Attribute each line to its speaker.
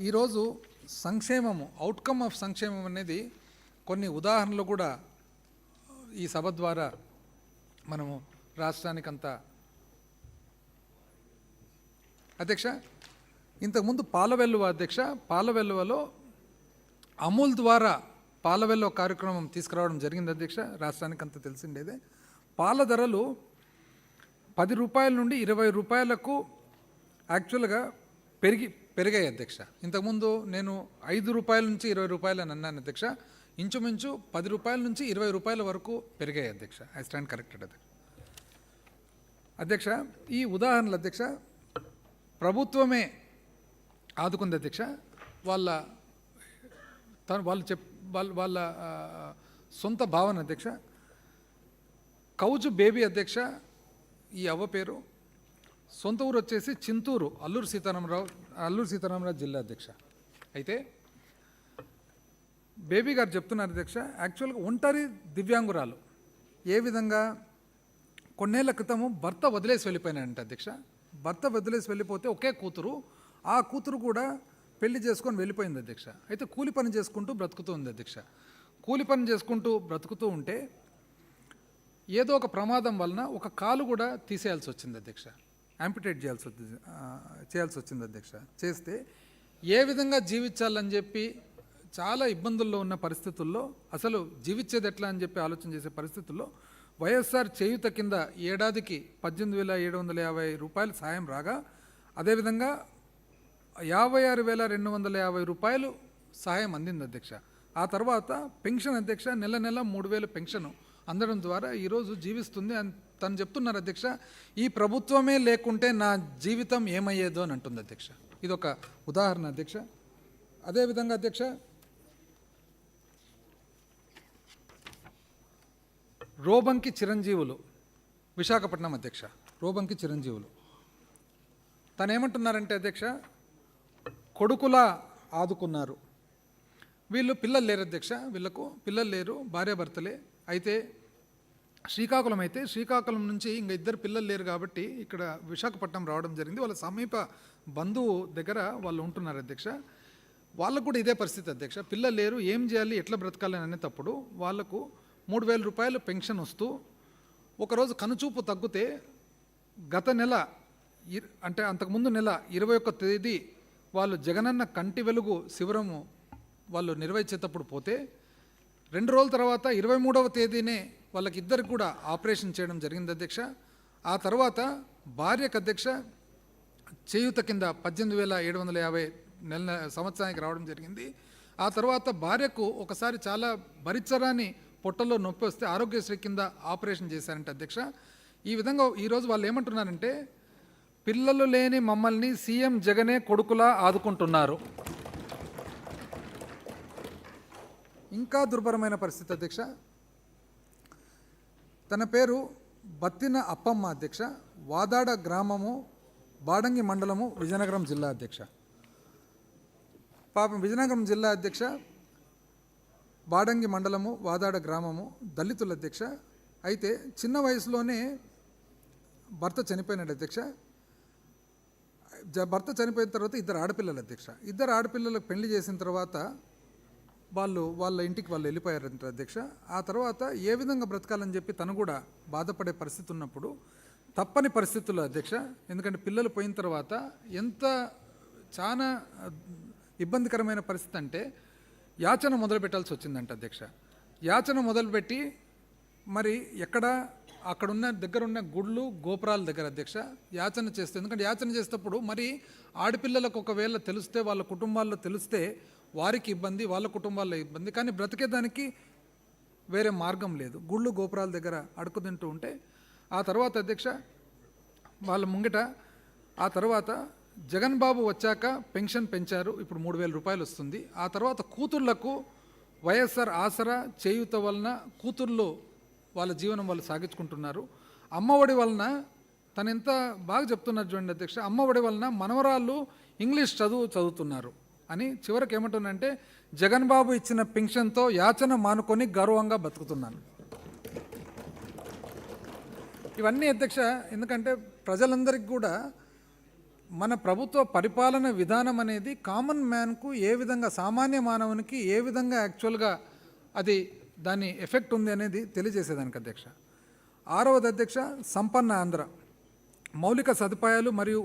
Speaker 1: ఈరోజు సంక్షేమము outcome of సంక్షేమం అనేది కొన్ని ఉదాహరణలు కూడా ఈ సభ ద్వారా మనము రాష్ట్రానికంతా. అధ్యక్ష ఇంతకుముందు పాలవెల్లువ అధ్యక్ష పాలవెల్లువలో అమూల్ ద్వారా పాలవెల్లువ కార్యక్రమం తీసుకురావడం జరిగింది అధ్యక్ష రాష్ట్రానికి అంత తెలిసిండేదే. పాల ధరలు పది రూపాయల నుండి ఇరవై రూపాయలకు యాక్చువల్గా పెరిగి పెరిగాయి అధ్యక్ష. ఇంతకుముందు నేను ఐదు రూపాయల నుంచి ఇరవై రూపాయలు అని అన్నాను అధ్యక్ష. ఇంచుమించు పది రూపాయల నుంచి ఇరవై రూపాయల వరకు పెరిగాయి అధ్యక్ష. ఐ స్టాండ్ కరెక్టెడ్ అధ్యక్ష అధ్యక్ష ఈ ఉదాహరణలు అధ్యక్ష ప్రభుత్వమే ఆదుకుంది అధ్యక్ష. వాళ్ళ తను వాళ్ళు చెప్ వాళ్ళ వాళ్ళ సొంత భావన అధ్యక్ష. కౌజు బేబీ అధ్యక్ష ఈ అవ్వ పేరు సొంత ఊరు వచ్చేసి చింతూరు అల్లూరు సీతారామరావు అల్లూరు సీతారామరావు జిల్లా అధ్యక్ష. అయితే బేబీ గారు చెప్తున్నారు అధ్యక్ష యాక్చువల్గా ఒంటరి దివ్యాంగురాలు. ఏ విధంగా? కొన్నేళ్ళ క్రితము భర్త వదిలేసి వెళ్ళిపోయినాడంట అధ్యక్ష. భర్త వదిలేసి వెళ్ళిపోతే ఒకే కూతురు ఆ కూతురు కూడా పెళ్ళి చేసుకొని వెళ్ళిపోయింది అధ్యక్ష. అయితే కూలి పని చేసుకుంటూ బ్రతుకుతూ ఉంది అధ్యక్ష. కూలి పని చేసుకుంటూ బ్రతుకుతూ ఉంటే ఏదో ఒక ప్రమాదం వలన ఒక కాలు కూడా తీసేయాల్సి వచ్చింది అధ్యక్ష. యాంపిటేట్ చేయాల్సి వచ్చింది చేయాల్సి వచ్చింది అధ్యక్ష. చేస్తే ఏ విధంగా జీవించాలని చెప్పి చాలా ఇబ్బందుల్లో ఉన్న పరిస్థితుల్లో అసలు జీవించేది ఎట్లా అని చెప్పి ఆలోచన చేసే పరిస్థితుల్లో వైఎస్ఆర్ చేయుత కింద ఏడాదికి పద్దెనిమిది వేల ఏడు వందల యాభై రూపాయలు సాయం రాగా అదేవిధంగా యాభై ఆరు వేల రెండు వందల యాభై రూపాయలు సహాయం అందింది అధ్యక్ష. ఆ తర్వాత పెన్షన్ అధ్యక్ష నెల నెల మూడు వేలు పెన్షన్ అందడం ద్వారా ఈరోజు జీవిస్తుంది అని తను చెప్తున్నారు అధ్యక్ష ఈ ప్రభుత్వమే లేకుంటే నా జీవితం ఏమయ్యేదో అని అంటుంది అధ్యక్ష. ఇది ఒక ఉదాహరణ అధ్యక్ష. అదేవిధంగా అధ్యక్ష రోబంకి చిరంజీవులు విశాఖపట్నం అధ్యక్ష రోబంకి చిరంజీవులు. తను ఏమంటున్నారంటే అధ్యక్ష కొడుకులా ఆదుకున్నారు. వీళ్ళు పిల్లలు లేరు అధ్యక్ష వీళ్ళకు పిల్లలు లేరు భార్యాభర్తలే. అయితే శ్రీకాకుళం అయితే శ్రీకాకుళం నుంచి ఇంకా ఇద్దరు పిల్లలు లేరు కాబట్టి ఇక్కడ విశాఖపట్నం రావడం జరిగింది. వాళ్ళ సమీప బంధువు దగ్గర వాళ్ళు ఉంటున్నారు అధ్యక్ష. వాళ్ళకు కూడా ఇదే పరిస్థితి అధ్యక్ష. పిల్లలు లేరు ఏం చేయాలి ఎట్లా బ్రతకాలి అని అనేటప్పుడు వాళ్ళకు మూడు వేల రూపాయలు పెన్షన్ వస్తూ ఒకరోజు కనుచూపు తగ్గితే గత నెల అంటే అంతకుముందు నెల ఇరవై ఒక్క తేదీ వాళ్ళు జగనన్న కంటి వెలుగు శిబిరము వాళ్ళు నిర్వహించేటప్పుడు పోతే రెండు రోజుల తర్వాత ఇరవై మూడవ తేదీనే వాళ్ళకి కూడా ఆపరేషన్ చేయడం జరిగింది అధ్యక్ష. ఆ తర్వాత భార్యకు అధ్యక్ష చేయూత కింద పద్దెనిమిది వేల ఏడు వందల యాభై నెల సంవత్సరానికి రావడం జరిగింది. ఆ తర్వాత భార్యకు ఒకసారి చాలా భరిచరాని పొట్టలో నొప్పి వస్తే ఆరోగ్యశ్రీ కింద ఆపరేషన్ చేశారంట అధ్యక్ష. ఈ విధంగా ఈరోజు వాళ్ళు ఏమంటున్నారంటే పిల్లలు లేని మమ్మల్ని సీఎం జగనే కొడుకులా ఆదుకుంటున్నారు. ఇంకా దుర్భరమైన పరిస్థితి అధ్యక్ష. తన పేరు బత్తిన అప్పమ్మ అధ్యక్ష వాదాడ గ్రామము బాడంగి మండలము విజయనగరం జిల్లా అధ్యక్ష. పాపం విజయనగరం జిల్లా అధ్యక్ష బాడంగి మండలము వాదాడ గ్రామము దళితుల అధ్యక్ష. అయితే చిన్న వయసులోనే భర్త చనిపోయినాడు అధ్యక్ష. భర్త చనిపోయిన తర్వాత ఇద్దరు ఆడపిల్లల అధ్యక్ష. ఇద్దరు ఆడపిల్లలకు పెళ్ళి చేసిన తర్వాత వాళ్ళు వాళ్ళ ఇంటికి వాళ్ళు వెళ్ళిపోయారంట అధ్యక్ష. ఆ తర్వాత ఏ విధంగా బ్రతకాలని చెప్పి తను కూడా బాధపడే పరిస్థితి ఉన్నప్పుడు తప్పని పరిస్థితుల్లో అధ్యక్ష ఎందుకంటే పిల్లలు పోయిన తర్వాత ఎంత చాలా ఇబ్బందికరమైన పరిస్థితి అంటే యాచన మొదలు పెట్టాల్సి వచ్చిందంట అధ్యక్ష. యాచన మొదలుపెట్టి మరి ఎక్కడ అక్కడున్న దగ్గరున్న గుళ్ళు గోపురాల దగ్గర అధ్యక్ష యాచన చేస్తే ఎందుకంటే యాచన చేసేటప్పుడు మరి ఆడపిల్లలకు ఒకవేళ తెలిస్తే వాళ్ళ కుటుంబాల్లో తెలిస్తే వారికి ఇబ్బంది వాళ్ళ కుటుంబాల్లో ఇబ్బంది. కానీ బ్రతికేదానికి వేరే మార్గం లేదు. గుళ్ళు గోపురాల దగ్గర అడుకుతింటూ ఉంటే ఆ తర్వాత అధ్యక్ష వాళ్ళ ముంగిట ఆ తర్వాత జగన్ బాబు వచ్చాక పెన్షన్ పెంచారు. ఇప్పుడు మూడు వేల రూపాయలు వస్తుంది. ఆ తర్వాత కూతుర్లకు వైఎస్ఆర్ ఆసరా చేయూత వలన కూతుర్లు వాళ్ళ జీవనం వాళ్ళు సాగించుకుంటున్నారు. అమ్మఒడి వలన తను ఎంత బాగా చెప్తున్నారు చూడండి అధ్యక్ష. అమ్మఒడి వలన మనవరాళ్ళు ఇంగ్లీష్ చదువు చదువుతున్నారు. అని చివరికి ఏమంటున్నంటే జగన్ బాబు ఇచ్చిన పెన్షన్తో యాచన మానుకొని గర్వంగా బతుకుతున్నాను. ఇవన్నీ అధ్యక్ష ఎందుకంటే ప్రజలందరికీ కూడా మన ప్రభుత్వ పరిపాలన విధానం అనేది కామన్ మ్యాన్కు ఏ విధంగా సామాన్య మానవునికి ఏ విధంగా యాక్చువల్గా అది దాని ఎఫెక్ట్ ఉంది అనేది తెలియజేసేదానికి అధ్యక్ష. ఆరవది అధ్యక్ష సంపన్న ఆంధ్ర. మౌలిక సదుపాయాలు మరియు